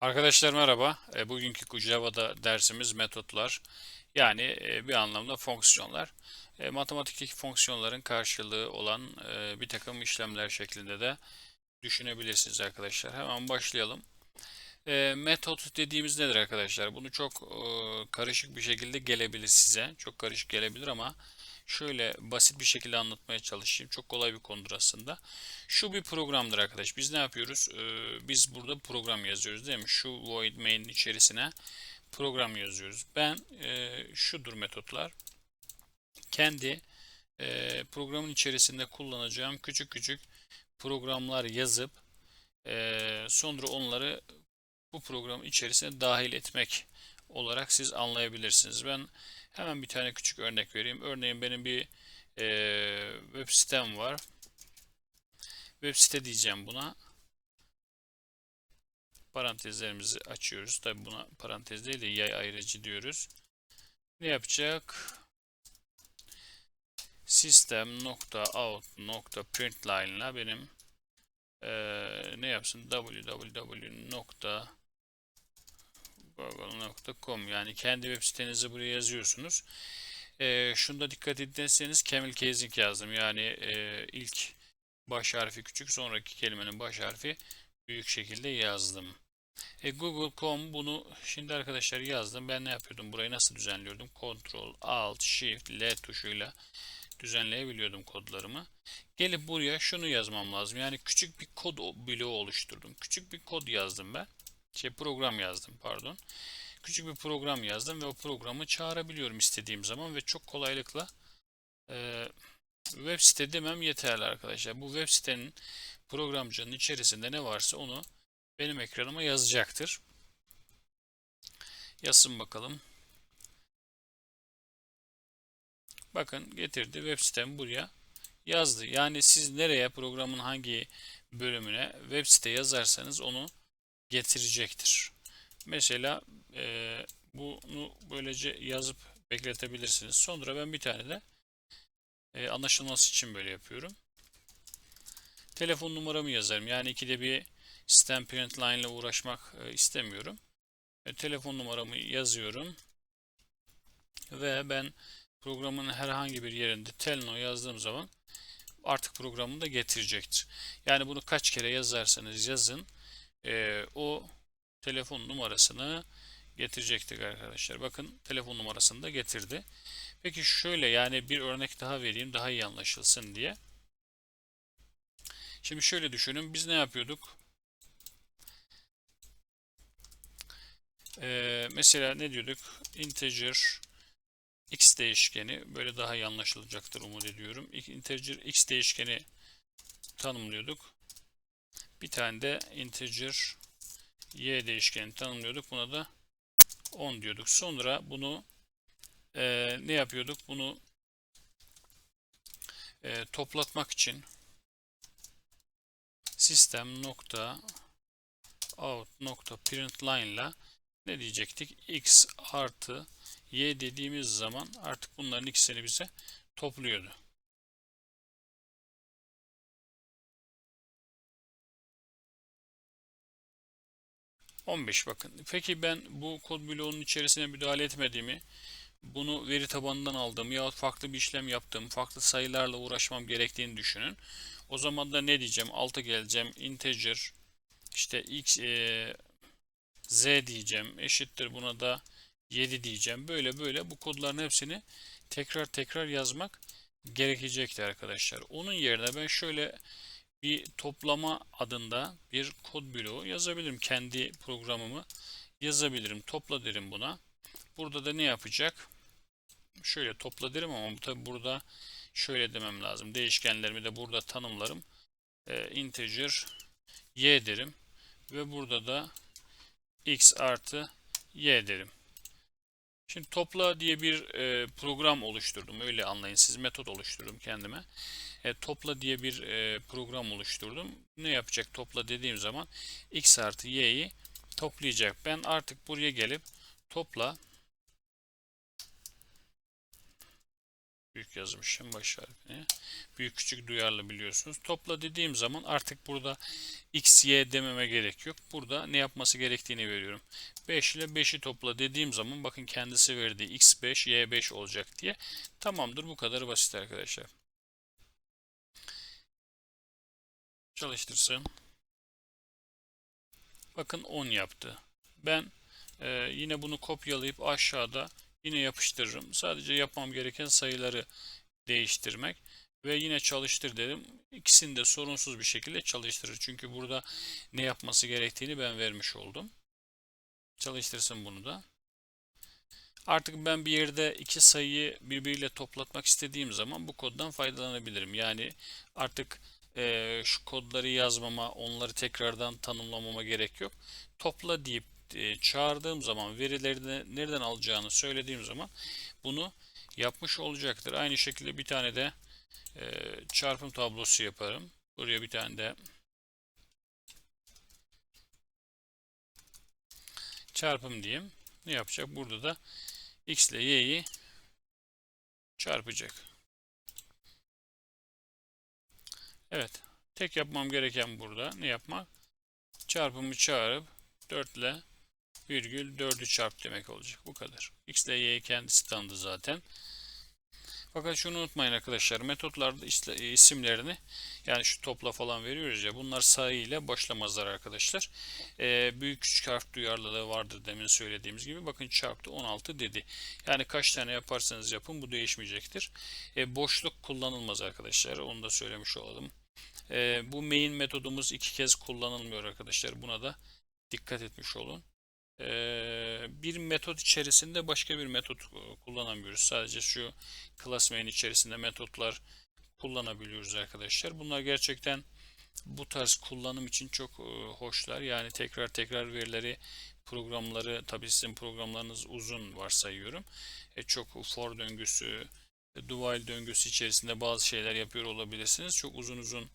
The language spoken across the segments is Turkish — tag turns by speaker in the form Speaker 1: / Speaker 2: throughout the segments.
Speaker 1: Arkadaşlar merhaba. E, bugünkü Java'da dersimiz metotlar. Yani e, bir anlamda fonksiyonlar. E, matematikteki fonksiyonların karşılığı olan e, bir takım işlemler şeklinde de düşünebilirsiniz arkadaşlar. Hemen başlayalım. E, metot dediğimiz nedir arkadaşlar? Bunu çok e, karışık bir şekilde gelebilir size. Çok karışık gelebilir ama şöyle basit bir şekilde anlatmaya çalışayım. Çok kolay bir konudur aslında. Şu bir programdır arkadaş. Biz ne yapıyoruz? Ee, biz burada program yazıyoruz değil mi? Şu void main içerisine program yazıyoruz. Ben e, şudur metotlar. Kendi e, programın içerisinde kullanacağım küçük küçük programlar yazıp e, sonra onları bu programın içerisine dahil etmek olarak siz anlayabilirsiniz. Ben hemen bir tane küçük örnek vereyim. Örneğin benim bir e, web sitem var. Web site diyeceğim buna. Parantezlerimizi açıyoruz. Tabi buna parantez değil de yay ayrıcı diyoruz. Ne yapacak? System nokta out nokta println ile benim ee, ne yapsın? www google.com yani kendi web sitenizi buraya yazıyorsunuz. Ee, şunda dikkat ederseniz camel casing yazdım. Yani e, ilk baş harfi küçük, sonraki kelimenin baş harfi büyük şekilde yazdım. E, Google.com bunu şimdi arkadaşlar yazdım. Ben ne yapıyordum? Burayı nasıl düzenliyordum? Ctrl, Alt, Shift, L tuşuyla düzenleyebiliyordum kodlarımı. Gelip buraya şunu yazmam lazım. Yani küçük bir kod bloğu oluşturdum. Küçük bir kod yazdım ben. Şey program yazdım pardon. Küçük bir program yazdım ve o programı çağırabiliyorum istediğim zaman ve çok kolaylıkla e, web site demem yeterli arkadaşlar. Bu web sitenin programcının içerisinde ne varsa onu benim ekranıma yazacaktır. Yazsın bakalım. Bakın getirdi web sitemi buraya yazdı. Yani siz nereye programın hangi bölümüne web site yazarsanız onu getirecektir. Mesela e, bunu böylece yazıp bekletebilirsiniz. Sonra ben bir tane de e, anlaşılması için böyle yapıyorum. Telefon numaramı yazarım. Yani ikide bir sistem parent line ile uğraşmak e, istemiyorum. E, telefon numaramı yazıyorum. Ve ben programın herhangi bir yerinde telno yazdığım zaman artık programını da getirecektir. Yani bunu kaç kere yazarsanız yazın e, o telefon numarasını getirecektir arkadaşlar. Bakın telefon numarasını da getirdi. Peki şöyle yani bir örnek daha vereyim daha iyi anlaşılsın diye. Şimdi şöyle düşünün biz ne yapıyorduk? Ee, mesela ne diyorduk? Integer x değişkeni böyle daha iyi anlaşılacaktır umut ediyorum. Integer x değişkeni tanımlıyorduk. Bir tane de integer y değişkeni tanımlıyorduk. Buna da 10 diyorduk. Sonra bunu e, ne yapıyorduk? Bunu e, toplatmak için sistem nokta out nokta println ile ne diyecektik? x artı y dediğimiz zaman artık bunların ikisini bize topluyordu. 15 bakın. Peki ben bu kod bloğunun içerisine müdahale etmediğimi, bunu veri tabanından aldığım ya farklı bir işlem yaptığım, farklı sayılarla uğraşmam gerektiğini düşünün. O zaman da ne diyeceğim? Alta geleceğim. Integer işte x e, z diyeceğim. Eşittir buna da 7 diyeceğim. Böyle böyle bu kodların hepsini tekrar tekrar yazmak gerekecektir arkadaşlar. Onun yerine ben şöyle bir toplama adında bir kod bloğu yazabilirim. Kendi programımı yazabilirim. Topla derim buna. Burada da ne yapacak? Şöyle topla derim ama tabi burada şöyle demem lazım. Değişkenlerimi de burada tanımlarım. Ee, integer y derim. Ve burada da x artı y derim. Şimdi topla diye bir e, program oluşturdum. Öyle anlayın. Siz metot oluşturdum kendime. E, topla diye bir e, program oluşturdum. Ne yapacak topla dediğim zaman x artı y'yi toplayacak. Ben artık buraya gelip topla Büyük yazmışım baş harfini. Büyük küçük duyarlı biliyorsunuz. Topla dediğim zaman artık burada x, y dememe gerek yok. Burada ne yapması gerektiğini veriyorum. 5 ile 5'i topla dediğim zaman bakın kendisi verdiği x5, y5 olacak diye. Tamamdır bu kadar basit arkadaşlar. Çalıştırsın. Bakın 10 yaptı. Ben e, yine bunu kopyalayıp aşağıda yine yapıştırırım. Sadece yapmam gereken sayıları değiştirmek ve yine çalıştır dedim. İkisini de sorunsuz bir şekilde çalıştırır. Çünkü burada ne yapması gerektiğini ben vermiş oldum. Çalıştırsın bunu da. Artık ben bir yerde iki sayıyı birbiriyle toplatmak istediğim zaman bu koddan faydalanabilirim. Yani artık e, şu kodları yazmama, onları tekrardan tanımlamama gerek yok. Topla deyip e, çağırdığım zaman verileri de nereden alacağını söylediğim zaman bunu yapmış olacaktır. Aynı şekilde bir tane de e, çarpım tablosu yaparım. Buraya bir tane de çarpım diyeyim. Ne yapacak? Burada da x ile y'yi çarpacak. Evet. Tek yapmam gereken burada ne yapmak? Çarpımı çağırıp 4 ile virgül 4'ü çarp demek olacak. Bu kadar. X ile Y'yi kendisi tanıdı zaten. Fakat şunu unutmayın arkadaşlar. Metotlarda isimlerini yani şu topla falan veriyoruz ya bunlar sayı ile başlamazlar arkadaşlar. Ee, büyük küçük harf duyarlılığı vardır demin söylediğimiz gibi. Bakın çarptı 16 dedi. Yani kaç tane yaparsanız yapın bu değişmeyecektir. Ee, boşluk kullanılmaz arkadaşlar. Onu da söylemiş olalım. Ee, bu main metodumuz iki kez kullanılmıyor arkadaşlar. Buna da dikkat etmiş olun. Bir metot içerisinde başka bir metot kullanamıyoruz. Sadece şu class main içerisinde metotlar kullanabiliyoruz arkadaşlar. Bunlar gerçekten bu tarz kullanım için çok hoşlar. Yani tekrar tekrar verileri programları tabii sizin programlarınız uzun varsayıyorum. E, çok for döngüsü, while döngüsü içerisinde bazı şeyler yapıyor olabilirsiniz. Çok uzun uzun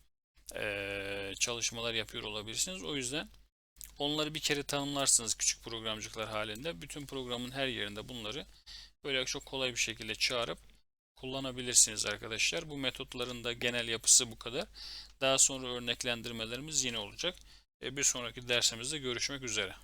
Speaker 1: çalışmalar yapıyor olabilirsiniz. O yüzden onları bir kere tanımlarsınız küçük programcıklar halinde. Bütün programın her yerinde bunları böyle çok kolay bir şekilde çağırıp kullanabilirsiniz arkadaşlar. Bu metotların da genel yapısı bu kadar. Daha sonra örneklendirmelerimiz yine olacak. Bir sonraki dersimizde görüşmek üzere.